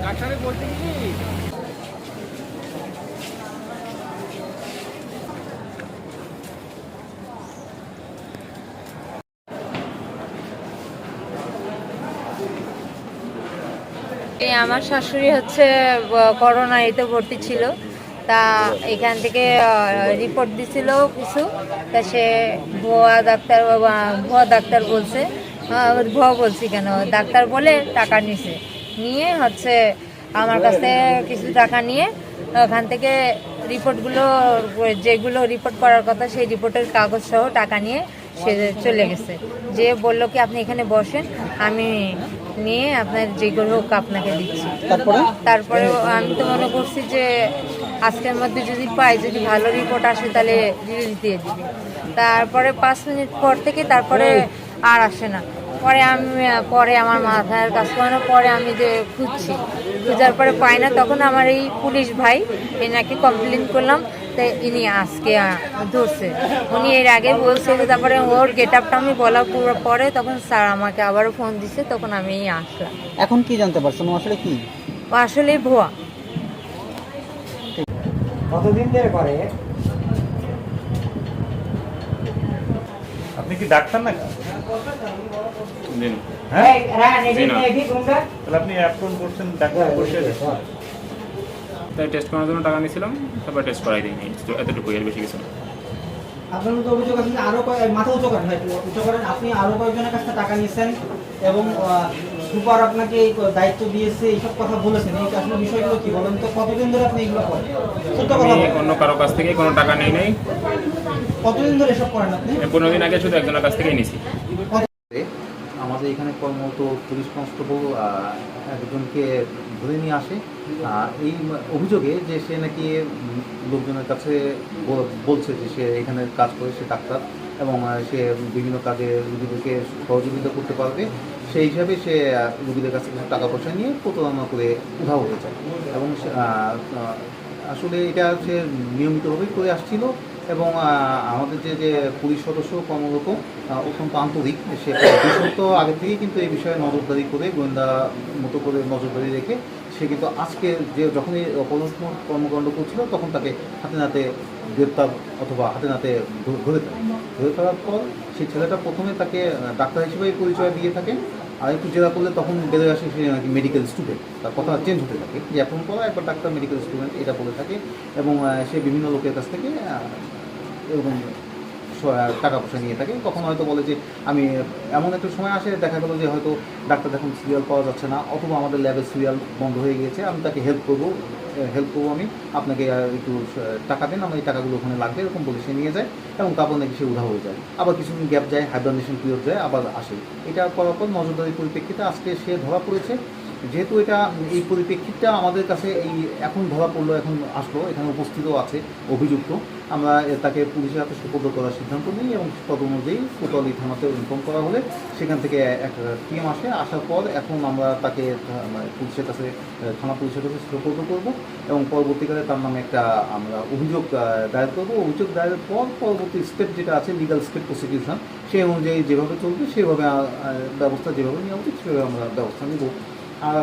ডাক্তারে কি? আমার শাশুড়ি হচ্ছে করোনা এতে ভর্তি ছিল। তা এখান থেকে রিপোর্ট দিছিল কিছু। তা সে ভুয়া ডাক্তার ভুয়া ডাক্তার বলছে। ভুয়া বলছি কেন? ডাক্তার বলে টাকা নিছে। নিয়ে হচ্ছে আমার কাছে কিছু টাকা নিয়ে ওখান থেকে রিপোর্টগুলো যেগুলো রিপোর্ট করার কথা সেই রিপোর্টের কাগজ সহ টাকা নিয়ে সে চলে গেছে। যে বলল কি আপনি এখানে বসেন আমি নিয়ে আপনার যেগুলো হোক আপনাকে দিচ্ছি। তারপরে? তারপরে আমি তো মনে করছি যে আজকের মধ্যে যদি পাই যদি ভালো রিপোর্ট আসে তাহলে রিলিজ দিয়ে দিবে। তারপরে পাঁচ মিনিট পর থেকে তারপরে আর আসে না। পরে আমি পরে আমার মাথার কাজ করানো পরে আমি যে খুঁজছি খুঁজার পরে পাই না। তখন আমার এই পুলিশ ভাই এনাকে কমপ্লেন করলাম তাই ইনি আজকে ধরছে। উনি এর আগে বলছে যে তারপরে ওর গেট আপটা আমি বলা পুরো পরে। তখন স্যার আমাকে আবারও ফোন দিছে তখন আমি আসলাম। এখন কি জানতে পারছেন? আসলে কি? আসলে ভুয়া। কতদিন ধরে করে? আপনি কি ডাক্তার নাকি? দিন। হ্যাঁ? তাহলে আপনি অ্যাপ্রন করছেন ডাক্তার বসে তাই টেস্ট করার জন্য টাকা নিয়েছিলাম তারপর টেস্ট করাই দিইনি। এতটুকু এর বেশি কিছু না। আপনার মতো অভিযোগ আছে আরও কয়েক- মাথা উঁচু করেন আপনি আরও কয়েকজনের কাছ থেকে টাকা নিয়েছেন এবং সুপার আপনাকে এই দায়িত্ব দিয়েছে এইসব কথা বলেছেন এই আসলে বিষয়গুলো কি বলেন তো? কতদিন ধরে আপনি এগুলো করেন? সত্য কথা বলেন। অন্য কারও কাছ থেকে কোনো টাকা নেই নাই। কতদিন ধরে এসব করেন আপনি? পনেরো দিন আগে শুধু একজনের কাছ থেকেই নিয়েছি আমাদের এখানে কর্মরত পুলিশ কনস্টেবল একজনকে ধরে নিয়ে আসে। এই অভিযোগে যে সে নাকি লোকজনের কাছে বলছে যে সে এখানে কাজ করে সে ডাক্তার। এবং সে বিভিন্ন কাজে রুগীদেরকে সহযোগিতা করতে পারবে, সেই হিসাবে সে রুগীদের কাছে কিছু টাকা পয়সা নিয়ে প্রতারণা করে উধাও হতে চায় এবং সে- আসলে এটা হচ্ছে নিয়মিতভাবেই করে আসছিল এবং আমাদের যে যে পুলিশ সদস্য কর্মরত অত্যন্ত আন্তরিক, সে সপ্তাহ আগে থেকেই কিন্তু এই বিষয়ে নজরদারি করে, গোয়েন্দা মতো করে নজরদারি রেখে সে কিন্তু আজকে যে যখন এই অপরাধ কর্মকাণ্ড করছিল, তখন তাকে হাতে নাতে গ্রেপ্তার অথবা হাতে নাতে ধরে ফেলে। ধরে থাকার পর সেই ছেলেটা প্রথমে তাকে ডাক্তার হিসেবেই পরিচয় দিয়ে থাকে। আর একটু জেরা করলে তখন বেড়ে আসে সে নাকি মেডিকেল স্টুডেন্ট তার কথা চেঞ্জ হতে থাকে। যে এখন পড়া একবার ডাক্তার মেডিকেল স্টুডেন্ট এটা বলে থাকে। এবং সে বিভিন্ন লোকের কাছ থেকে এরকম টাকা পয়সা নিয়ে থাকে। কখনো হয়তো বলে যে, আমি, এমন একটা সময় আসে, দেখা গেলো যে হয়তো ডাক্তার এখন সিরিয়াল পাওয়া যাচ্ছে না, অথবা আমাদের ল্যাবের সিরিয়াল বন্ধ হয়ে গিয়েছে, আমি তাকে হেল্প করব হেল্প করব আমি, আপনাকে একটু টাকা দেন, আমার এই টাকাগুলো ওখানে লাগবে, এরকম বলে সে নিয়ে যায়, এবং তারপর নাকি সে উধা হয়ে যায়। আবার কিছুদিন গ্যাপ যায় হাইবারনেশন পিরিয়ড যায়, আবার আসে। এটা করার পর নজরদারির পরিপ্রেক্ষিতে আজকে সে ধরা পড়েছে। যেহেতু এটা এই পরিপ্রেক্ষিতটা আমাদের কাছে এই এখন ধরা পড়ল, এখন আসলো, এখানে উপস্থিতও আছে অভিযুক্ত। আমরা তাকে পুলিশের হাতে সুপর্দ করার সিদ্ধান্ত নিই এবং তদ অনুযায়ী কোতোয়ালি থানাতে ইনফর্ম করা হলে সেখান থেকে এক টিম আসে। আসার পর এখন আমরা তাকে পুলিশের কাছে, থানা পুলিশের কাছে সুপর্দ করব এবং পরবর্তীকালে তার নামে একটা আমরা অভিযোগ দায়ের করব। অভিযোগ দায়েরের পর পরবর্তী স্টেপ যেটা আছে লিগাল স্টেপ প্রসিকিউশন সেই অনুযায়ী যেভাবে চলবে, সেভাবে ব্যবস্থা যেভাবে নেওয়া উচিত, সেভাবে আমরা ব্যবস্থা নেব আর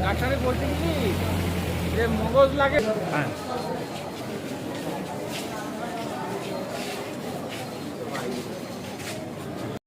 ডাক্তারে বলতে কি? যে মগজ লাগে। হ্যাঁ।